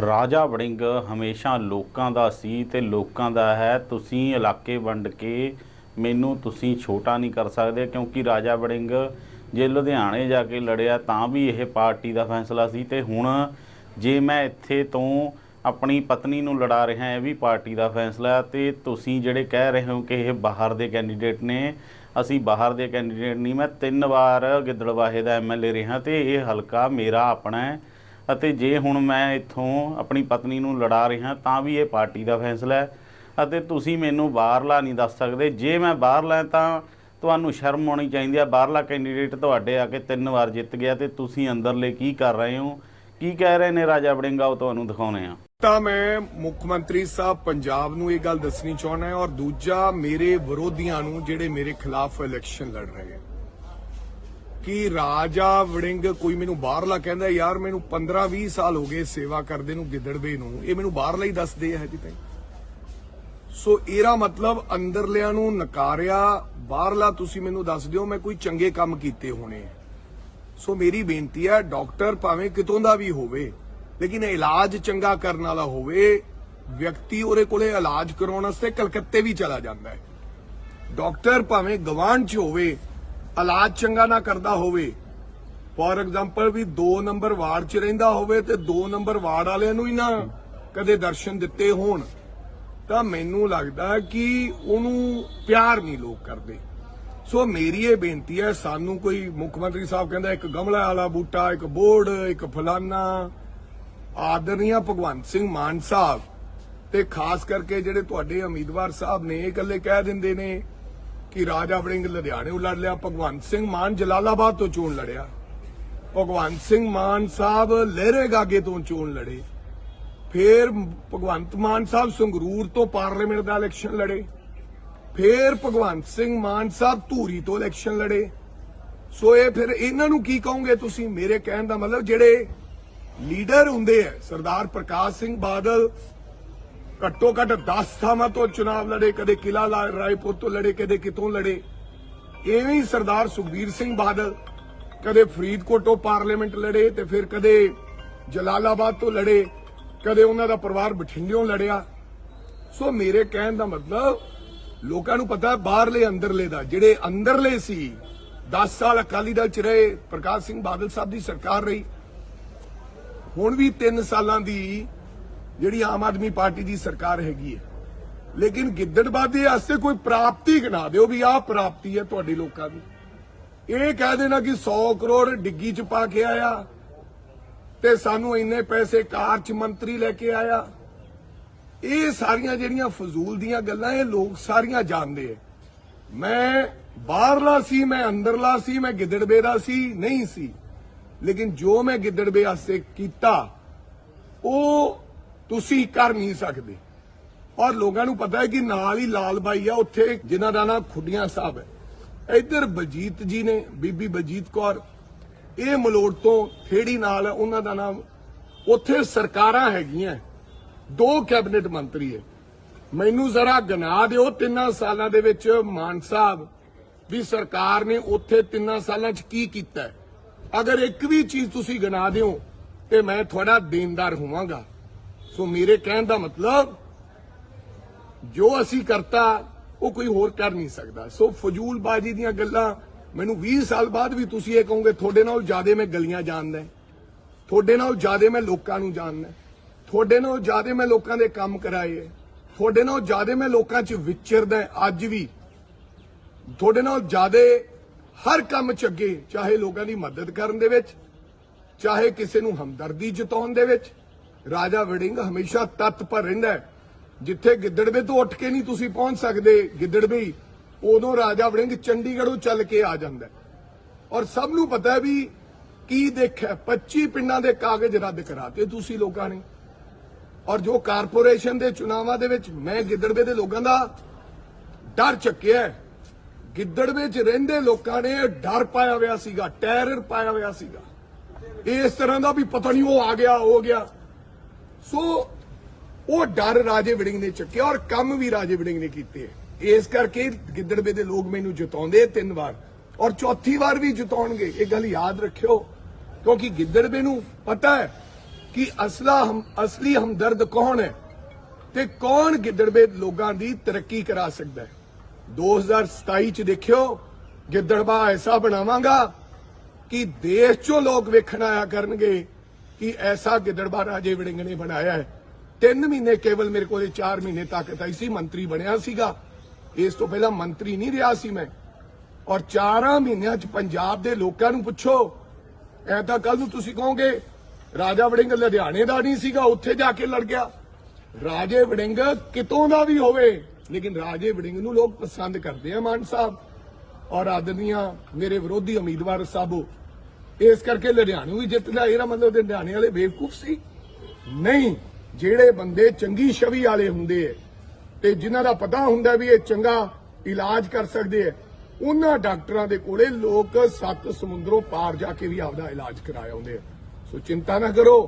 ਰਾਜਾ ਵੜਿੰਗ ਹਮੇਸ਼ਾ ਲੋਕਾਂ ਦਾ ਸੀ ਤੇ ਲੋਕਾਂ ਦਾ ਹੈ। ਤੁਸੀਂ ਇਲਾਕੇ ਵੰਡ ਕੇ ਮੈਨੂੰ ਤੁਸੀਂ ਛੋਟਾ ਨਹੀਂ ਕਰ ਸਕਦੇ ਕਿਉਂਕਿ ਰਾਜਾ ਵੜਿੰਗ ਜੇ ਲੁਧਿਆਣੇ ਜਾ ਕੇ ਲੜਿਆ ਤਾਂ ਵੀ ਇਹ ਪਾਰਟੀ ਦਾ ਫੈਸਲਾ ਸੀ ਤੇ ਹੁਣ ਜੇ ਮੈਂ ਇੱਥੇ ਤੋਂ ਆਪਣੀ ਪਤਨੀ ਨੂੰ ਲੜਾ ਰਿਹਾ, ਇਹ ਵੀ ਪਾਰਟੀ ਦਾ ਫੈਸਲਾ ਹੈ ਤੇ ਤੁਸੀਂ ਜਿਹੜੇ ਕਹਿ ਰਹੇ ਹੋ ਕਿ ਇਹ ਬਾਹਰ ਦੇ ਕੈਂਡੀਡੇਟ ਨੇ, ਅਸੀਂ ਬਾਹਰ ਦੇ ਕੈਂਡੀਡੇਟ ਨਹੀਂ। ਮੈਂ ਤਿੰਨ ਵਾਰ ਗਿੱਦੜਵਾਹੇ ਦਾ ਐਮਐਲਏ ਰਿਹਾ ਤੇ ਇਹ ਹਲਕਾ ਮੇਰਾ ਆਪਣਾ ਹੈ। ਅਤੇ ਜੇ ਹੁਣ ਮੈਂ ਇੱਥੋਂ ਆਪਣੀ ਪਤਨੀ ਨੂੰ ਲੜਾ ਰਿਹਾ ਤਾਂ ਵੀ ਇਹ ਪਾਰਟੀ ਦਾ ਫੈਸਲਾ ਹੈ। ਅਤੇ ਤੁਸੀਂ ਮੈਨੂੰ ਬਾਹਰਲਾ ਨਹੀਂ ਦੱਸ ਸਕਦੇ। ਜੇ ਮੈਂ ਬਾਹਰਲਾ ਤਾਂ ਤੁਹਾਨੂੰ ਸ਼ਰਮ ਆਉਣੀ ਚਾਹੀਦੀ ਹੈ ਬਾਹਰਲਾ ਕੈਂਡੀਡੇਟ ਤੁਹਾਡੇ ਆ ਕੇ ਤਿੰਨ ਵਾਰ ਜਿੱਤ ਗਿਆ ਤੇ ਤੁਸੀਂ ਅੰਦਰਲੇ ਕੀ ਕਰ ਰਹੇ ਹੋ? ਕੀ ਕਹਿ ਰਹੇ ਨੇ ਰਾਜਾ ਵੜਿੰਗਾ? ਉਹ ਤੁਹਾਨੂੰ ਦਿਖਾਉਣੇ ਆ ਤਾਂ ਮੈਂ ਮੁੱਖ ਮੰਤਰੀ ਸਾਹਿਬ ਪੰਜਾਬ ਨੂੰ ਇਹ ਗੱਲ ਦੱਸਣੀ ਚਾਹੁੰਦਾ ਹਾਂ ਔਰ ਦੂਜਾ ਮੇਰੇ ਵਿਰੋਧੀਆਂ ਨੂੰ ਜਿਹੜੇ ਮੇਰੇ ਖਿਲਾਫ ਇਲੈਕਸ਼ਨ ਲੜ ਰਹੇ ਹੈ ਕਿ ਰਾਜਾ ਵੜਿੰਗ ਕੋਈ ਮੈਨੂੰ ਬਾਹਰਲਾ ਕਹਿੰਦਾ, ਯਾਰ, ਮੈਨੂੰ 15 20 ਸਾਲ ਹੋ ਗਏ ਸੇਵਾ ਕਰਦੇ ਨੂੰ, ਗਿੱਦੜਵੇ ਨੂੰ। ਇਹ ਮੈਨੂੰ ਬਾਹਰਲਾ ਹੀ ਦੱਸਦੇ ਹੈ ਜੀ ਤਾਈ। ਸੋ ਇਹਦਾ ਮਤਲਬ ਅੰਦਰਲਿਆਂ ਨੂੰ ਨਕਾਰਿਆ, ਬਾਹਰਲਾ ਤੁਸੀਂ ਮੈਨੂੰ ਦੱਸ ਦਿਓ, ਮੈਂ ਕੋਈ ਚੰਗੇ ਕੰਮ ਕੀਤੇ ਹੋਣੇ ਸੋ ਮੇਰੀ ਬੇਨਤੀ ਹੈ ਡਾਕਟਰ ਭਾਵੇਂ ਕਿਤੋਂ ਦਾ ਵੀ ਹੋਵੇ, ਲੇਕਿਨ ਇਲਾਜ ਚੰਗਾ ਕਰਨ ਵਾਲਾ ਹੋਵੇ, ਵਿਅਕਤੀ ਉਹਦੇ ਕੋਲੇ ਇਲਾਜ ਕਰਾਉਣ ਵਾਸਤੇ ਕਲਕੱਤੇ ਵੀ ਚਲਾ ਜਾਂਦਾ ਹੈ। ਡਾਕਟਰ ਭਾਵੇਂ ਗਵਾਂਢ 'ਚ ਹੋਵੇ ਇਲਾਜ ਚੰਗਾ ਨਾ ਕਰਦਾ ਹੋਵੇ। ਫੋਰ ਐਗਜ਼ਾਮਪਲ ਵੀ 2 ਨੰਬਰ ਵਾਰਡ 'ਚ ਰਹਿੰਦਾ ਹੋਵੇ ਤੇ 2 ਨੰਬਰ ਵਾਰਡ ਵਾਲਿਆਂ ਨੂੰ ਹੀ ਨਾ ਕਦੇ ਦਰਸ਼ਨ ਦਿੱਤੇ ਹੋਣ। ਤਾਂ ਮੈਨੂੰ ਲੱਗਦਾ ਕਿ ਉਹਨੂੰ ਪਿਆਰ ਨਹੀਂ ਲੋਕ ਕਰਦੇ। ਸੋ ਮੇਰੀ ਇਹ ਬੇਨਤੀ ਹੈ, ਸਾਨੂੰ ਕੋਈ ਮੁੱਖ ਮੰਤਰੀ ਸਾਹਿਬ ਕਹਿੰਦਾ ਇੱਕ ਗਮਲਾ ਵਾਲਾ ਬੂਟਾ, ਇੱਕ ਬੋਰਡ, ਇੱਕ ਫਲਾਨਾ। ਆਦਰਨੀਆ ਭਗਵੰਤ ਸਿੰਘ ਮਾਨ ਸਾਹਿਬ ਤੇ ਖਾਸ ਕਰਕੇ ਜਿਹੜੇ ਤੁਹਾਡੇ ਉਮੀਦਵਾਰ ਸਾਹਿਬ ਨੇ ਇਹ ਗੱਲੇ ਕਹਿ ਦਿੰਦੇ ਨੇ ਕਿ ਰਾਜਾ ਵੜਿੰਗ ਲੁਧਿਆਣੇ ਲੜ ਲਿਆ, ਭਗਵੰਤ ਸਿੰਘ ਮਾਨ ਜਲਾਲਾਬਾਦ ਤੋਂ ਚੋਣ ਲੜਿਆ। ਭਗਵੰਤ ਸਿੰਘ ਮਾਨ ਸਾਹਿਬ ਲਹਿਰੇਗਾਗੇ ਤੋਂ ਚੋਣ ਲੜੇ। ਫਿਰ ਭਗਵੰਤ ਮਾਨ ਸਾਹਿਬ ਸੰਗਰੂਰ ਤੋਂ ਪਾਰਲੀਮੈਂਟ ਦਾ ਇਲੈਕਸ਼ਨ ਲੜੇ। ਫਿਰ ਭਗਵੰਤ ਸਿੰਘ ਮਾਨ ਸਾਹਿਬ ਧੂਰੀ ਤੋਂ ਇਲੈਕਸ਼ਨ ਲੜੇ। ਸੋ ਇਹ ਫਿਰ ਇਹਨਾਂ ਨੂੰ ਕੀ ਕਹੋਗੇ ਤੁਸੀਂ? ਮੇਰੇ ਕਹਿਣ ਦਾ ਮਤਲਬ ਜਿਹੜੇ ਲੀਡਰ ਹੁੰਦੇ ਆ, ਸਰਦਾਰ ਪ੍ਰਕਾਸ਼ ਸਿੰਘ ਬਾਦਲ ਘੱਟੋ ਘੱਟ 10 ਥਾਵਾਂ ਤੋਂ ਚੁਣਾਵ ਲੜੇ, ਕਦੇ ਕਿਲਾ ਰਾਏਪੁਰ ਤੋਂ ਲੜੇ, ਕਦੇ ਕਿਤੋਂ ਲੜੇ। ਐਵੇਂ ਹੀ ਸਰਦਾਰ ਸੁਖਬੀਰ ਸਿੰਘ ਬਾਦਲ ਕਦੇ ਫਰੀਦਕੋਟ ਤੋਂ ਪਾਰਲੀਮੈਂਟ ਲੜੇ ਤੇ ਫਿਰ ਕਦੇ ਜਲਾਲਾਬਾਦ ਤੋਂ ਲੜੇ, ਕਦੇ ਉਹਨਾਂ ਦਾ ਪਰਿਵਾਰ ਬਠਿੰਡਿਓਂ ਲੜਿਆ। ਸੋ ਮੇਰੇ ਕਹਿਣ ਦਾ ਮਤਲਬ, ਲੋਕਾਂ ਨੂੰ ਪਤਾ ਬਾਹਰਲੇ, ਅੰਦਰਲੇ ਦਾ, ਜਿਹੜੇ ਅੰਦਰਲੇ ਸੀ 10 ਸਾਲ ਅਕਾਲੀ ਦਲ ਚ ਰਹੇ, ਪ੍ਰਕਾਸ਼ ਸਿੰਘ ਬਾਦਲ ਸਾਹਿਬ ਦੀ ਸਰਕਾਰ ਰਹੀ। ਹੁਣ ਵੀ 3 ਸਾਲਾਂ ਦੀ ਜਿਹੜੀ ਆਮ ਆਦਮੀ ਪਾਰਟੀ ਦੀ ਸਰਕਾਰ ਹੈਗੀ ਹੈ। ਲੇਕਿਨ ਗਿੱਦੜਬਾਦੀ ਆਸੇ ਕੋਈ ਪ੍ਰਾਪਤੀ ਗਣਾ ਦਿਓ ਵੀ ਆਹ ਪ੍ਰਾਪਤੀ ਹੈ ਤੁਹਾਡੇ ਲੋਕਾਂ ਦੀ। ਇਹ ਕਹਿ ਦੇਣਾ ਕਿ 100 ਕਰੋੜ ਡਿੱਗੀ ਚ ਪਾ ਕੇ ਆਇਆ ਤੇ ਸਾਨੂੰ ਇੰਨੇ ਪੈਸੇ ਕਾਰ ਚ ਮੰਤਰੀ ਲੈ ਕੇ ਆਇਆ। ਇਹ ਸਾਰੀਆਂ ਜਿਹੜੀਆਂ ਫਜ਼ੂਲ ਦੀਆਂ ਗੱਲਾਂ, ਇਹ ਲੋਕ ਸਾਰੀਆਂ ਜਾਣਦੇ ਐ ਮੈਂ ਬਾਹਰਲਾ ਸੀ, ਮੈਂ ਅੰਦਰਲਾ ਸੀ, ਮੈਂ ਗਿੱਦੜਵੇ ਦਾ ਸੀ, ਨਹੀਂ ਸੀ। ਲੇਕਿਨ ਜੋ ਮੈਂ ਗਿੱਦੜਬੇ ਵਾਸਤੇ ਕੀਤਾ, ਉਹ ਤੁਸੀਂ ਕਰ ਨਹੀਂ ਸਕਦੇ। ਔਰ ਲੋਕਾਂ ਨੂੰ ਪਤਾ ਹੈ ਕਿ ਨਾਲ ਹੀ ਲਾਲ ਬਾਈ ਆ, ਉੱਥੇ ਜਿਨ੍ਹਾਂ ਦਾ ਨਾਮ ਖੁੱਡੀਆਂ ਸਾਹਿਬ ਹੈ। ਇੱਧਰ ਬਲਜੀਤ ਜੀ ਨੇ, ਬੀਬੀ ਬਲਜੀਤ ਕੌਰ, ਇਹ ਮਲੋੜ ਤੋਂ ਖੇੜੀ ਨਾਲ ਉਹਨਾਂ ਦਾ ਨਾਮ ਉੱਥੇ ਸਰਕਾਰਾਂ ਹੈਗੀਆਂ। ਦੋ ਕੈਬਨਿਟ ਮੰਤਰੀ ਹੈ। ਮੈਨੂੰ ਜ਼ਰਾ ਗਨਾ ਦਿਓ ਤਿੰਨਾਂ ਸਾਲਾਂ ਦੇ ਵਿੱਚ ਮਾਨ ਸਾਹਿਬ, ਵੀ ਸਰਕਾਰ ਨੇ ਉੱਥੇ ਤਿੰਨਾਂ ਸਾਲਾਂ 'ਚ ਕੀ ਕੀਤਾ ਅਗਰ ਇੱਕ ਵੀ ਚੀਜ਼ ਤੁਸੀਂ ਗਨਾ ਦਿਓ, ਤੇ ਮੈਂ ਤੁਹਾਡਾ ਦੇਣਦਾਰ ਹੋਵਾਂਗਾ। ਸੋ ਮੇਰੇ ਕਹਿਣ ਦਾ ਮਤਲਬ, ਜੋ ਅਸੀਂ ਕਰਤਾ, ਉਹ ਕੋਈ ਹੋਰ ਕਰ ਨਹੀਂ ਸਕਦਾ। ਸੋ ਫਜ਼ੂਲ ਬਾਜੀ ਦੀਆਂ ਗੱਲਾਂ, ਮੈਨੂੰ 20 ਸਾਲ ਬਾਅਦ ਵੀ ਤੁਸੀਂ ਇਹ ਕਹੋਗੇ, ਤੁਹਾਡੇ ਨਾਲ ਜ਼ਿਆਦਾ ਮੈਂ ਗਲੀਆਂ ਜਾਣਦਾ ਤੁਹਾਡੇ ਨਾਲ ਜ਼ਿਆਦਾ ਮੈਂ ਲੋਕਾਂ ਨੂੰ ਜਾਣਦਾ ਤੁਹਾਡੇ ਨਾਲ ਜ਼ਿਆਦਾ ਮੈਂ ਲੋਕਾਂ ਦੇ ਕੰਮ ਕਰਾਏ ਤੁਹਾਡੇ ਨਾਲ ਜ਼ਿਆਦਾ ਮੈਂ ਲੋਕਾਂ 'ਚ ਵਿਚਰਦਾ ਅੱਜ ਵੀ ਤੁਹਾਡੇ ਨਾਲ ਜ਼ਿਆਦਾ ਹਰ ਕੰਮ 'ਚ ਅੱਗੇ, ਚਾਹੇ ਲੋਕਾਂ ਦੀ ਮਦਦ ਕਰਨ ਦੇ ਵਿੱਚ, ਚਾਹੇ ਕਿਸੇ ਨੂੰ ਹਮਦਰਦੀ ਜਤਾਉਣ ਦੇ ਵਿੱਚ ਰਾਜਾ ਵੜਿੰਗ ਹਮੇਸ਼ਾ ਤਤਪਰ ਰਹਿੰਦਾ ਜਿੱਥੇ ਗਿੱਦੜਵੇ ਤੋਂ ਉੱਠ ਕੇ ਨਹੀਂ ਤੁਸੀਂ ਪਹੁੰਚ ਸਕਦੇ ਗਿੱਦੜਵੇ ਹੀ, ਉਦੋਂ ਰਾਜਾ ਵੜਿੰਗ ਚੰਡੀਗੜ੍ਹੋਂ ਚੱਲ ਕੇ ਆ ਜਾਂਦਾ ਔਰ ਸਭ ਨੂੰ ਪਤਾ ਵੀ ਕੀ ਦੇਖਿਆ 25 ਪਿੰਡਾਂ ਦੇ ਕਾਗਜ਼ ਰੱਦ ਕਰਾਤੇ ਤੁਸੀਂ ਲੋਕਾਂ ਨੇ। ਔਰ ਜੋ ਕਾਰਪੋਰੇਸ਼ਨ ਦੇ ਚੁਣਾਵਾਂ ਦੇ ਵਿੱਚ ਮੈਂ ਗਿੱਦੜਵੇ ਦੇ ਲੋਕਾਂ ਦਾ ਡਰ ਚੱਕਿਆ ਗਿੱਦੜਵੇ 'ਚ ਰਹਿੰਦੇ ਲੋਕਾਂ ਨੇ ਡਰ ਪਾਇਆ ਹੋਇਆ ਸੀਗਾ ਟੈਰਰ ਪਾਇਆ ਹੋਇਆ ਸੀਗਾ। ਇਸ ਤਰ੍ਹਾਂ ਦਾ ਵੀ ਪਤਾ ਨਹੀਂ ਉਹ ਆ ਗਿਆ ਹੋ ਗਿਆ। ਸੋ ਉਹ ਡਰ ਰਾਜੇ ਵੜਿੰਗ ਨੇ ਚੱਕਿਆ ਔਰ ਕੰਮ ਵੀ ਰਾਜੇ ਵੜਿੰਗ ਨੇ ਕੀਤੇ। ਇਸ ਕਰਕੇ ਗਿੱਦੜਵੇ ਦੇ ਲੋਕ ਮੈਨੂੰ ਜਿਤਾਉਂਦੇ ਤਿੰਨ ਵਾਰ। ਔਰ ਚੌਥੀ ਵਾਰ ਵੀ ਜਿਤਾਉਣਗੇ। ਇਹ ਗੱਲ ਯਾਦ ਰੱਖਿਓ। ਕਿਉਂਕਿ ਗਿੱਦੜਵੇ ਨੂੰ ਪਤਾ ਹੈ ਕਿ ਅਸਲਾ ਹਮ ਅਸਲੀ ਹਮਦਰਦ ਕੌਣ ਹੈ ਤੇ ਕੌਣ ਗਿੱਦੜਵੇ ਲੋਕਾਂ ਦੀ ਤਰੱਕੀ ਕਰਾ ਸਕਦਾ ਹੈ। 2027 ਚ ਦੇਖਿਓ ਗਿੱਦੜਬਾ ਐਸਾ ਬਣਾਵਾਂਗਾ ਕਿ ਦੇਸ਼ ਚੋਂ ਲੋਕ ਵੇਖਣ ਆਇਆ ਕਰਨਗੇ ਕਿ ਐਸਾ ਗਿੱਦੜਬਾ ਰਾਜੇ ਵੜਿੰਗ ਨੇ ਬਣਾਇਆ ਹੈ। ਤਿੰਨ ਮਹੀਨੇ ਕੇਵਲ ਮੇਰੇ ਕੋਲੇ 4 ਮਹੀਨੇ ਤਾਕਤ ਆਈ ਸੀ, ਮੰਤਰੀ ਬਣਿਆ ਸੀਗਾ। ਇਸ ਤੋਂ ਪਹਿਲਾਂ ਮੰਤਰੀ ਨਹੀਂ ਰਿਹਾ ਸੀ ਮੈਂ। ਔਰ 4 ਮਹੀਨਿਆਂ ਚ ਪੰਜਾਬ ਦੇ ਲੋਕਾਂ ਨੂੰ ਪੁੱਛੋ ਐ ਤਾਂ ਕੱਲ ਨੂੰ ਤੁਸੀਂ ਕਹੋਗੇ, ਰਾਜਾ ਵੜਿੰਗ ਲੁਧਿਆਣੇ ਦਾ ਨਹੀਂ ਸੀਗਾ, ਉੱਥੇ ਜਾ ਕੇ ਲੜ ਗਿਆ। ਰਾਜੇ ਵੜਿੰਗ ਕਿਤੋਂ ਦਾ ਵੀ ਹੋਵੇ, ਲੇਕਿਨ ਰਾਜੇ ਵੜਿੰਗ ਨੂੰ ਲੋਕ ਪਸੰਦ ਕਰਦੇ ਆ ਮਾਨ ਸਾਹਿਬ। ਔਰ ਆਦਮੀਆਂ ਮੇਰੇ ਵਿਰੋਧੀ ਉਮੀਦਵਾਰ ਸਾਬੋ ਇਸ ਕਰਕੇ ਲੁਧਿਆਣੂ ਵੀ ਜਿੱਤ ਲਿਆ ਇਹਦਾ ਮਤਲਬ ਲੁਧਿਆਣੇ ਵਾਲੇ ਬੇਵਕੂਫ ਸੀ। ਨਹੀਂ, ਜਿਹੜੇ ਬੰਦੇ ਚੰਗੀ ਛਵੀ ਵਾਲੇ ਹੁੰਦੇ ਐ ਤੇ ਜਿਨ੍ਹਾਂ ਦਾ ਪਤਾ ਹੁੰਦਾ ਵੀ ਇਹ ਚੰਗਾ ਇਲਾਜ ਕਰ ਸਕਦੇ ਐ ਉਹਨਾਂ ਡਾਕਟਰਾਂ ਦੇ ਕੋਲੇ ਲੋਕ ਸੱਤ ਸਮੁੰਦਰੋਂ ਪਾਰ ਜਾ ਕੇ ਵੀ ਆਪਦਾ ਇਲਾਜ ਕਰਾਇਆ ਹੁੰਦੇ ਆ ਸੋ ਚਿੰਤਾ ਨਾ ਕਰੋ,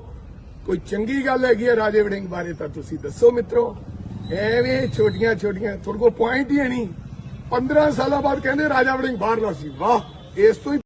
ਕੋਈ ਚੰਗੀ ਗੱਲ ਹੈਗੀ ਹੈ ਰਾਜੇ ਵੜਿੰਗ ਬਾਰੇ ਤਾਂ ਤੁਸੀਂ ਦੱਸੋ ਮਿੱਤਰੋ। ਐਵੇਂ ਛੋਟੀਆਂ ਛੋਟੀਆਂ, ਤੁਹਾਡੇ ਕੋਲ ਪੁਆਇੰਟ ਹੀ ਹੈ ਨਹੀਂ। 15 ਸਾਲਾਂ ਬਾਅਦ ਕਹਿੰਦੇ ਰਾਜਾ ਵੜਿੰਗ ਬਾਹਰਲਾ ਸੀ। ਵਾਹ, ਇਸ ਤੋਂ ਹੀ